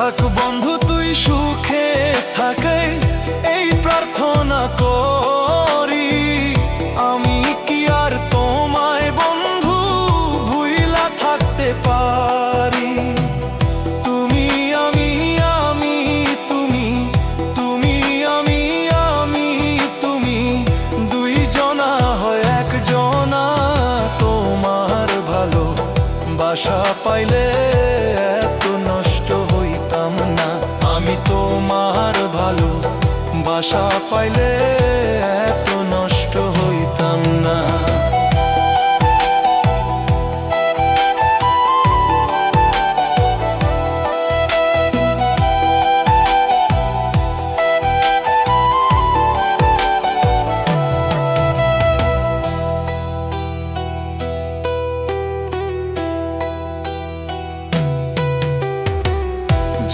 থাক বন্ধু, তুই সুখে থাকে এই প্রার্থনা করি। আমি কি আর তোমায় বন্ধু ভুইলা থাকতে পারি? তুমি আমি আমি, তুমি তুমি আমি আমি, তুমি দুই জনা হয় একজনা। তোমার ভালো বাসা পাইলে বাসা পাইলে এত নষ্ট হইতাম না।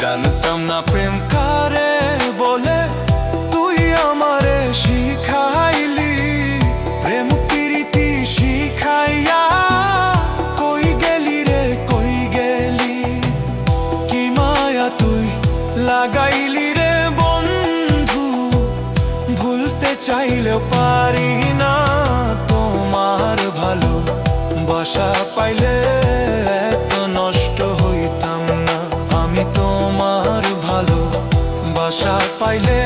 জানতাম না প্রেম লাগাইলি রে বন্ধু, ভুলতে চাইলে পারি না তোমার ভালো বাসা পাইলে এত নষ্ট হইতাম না। আমি তোমার ভালো বাসা পাইলে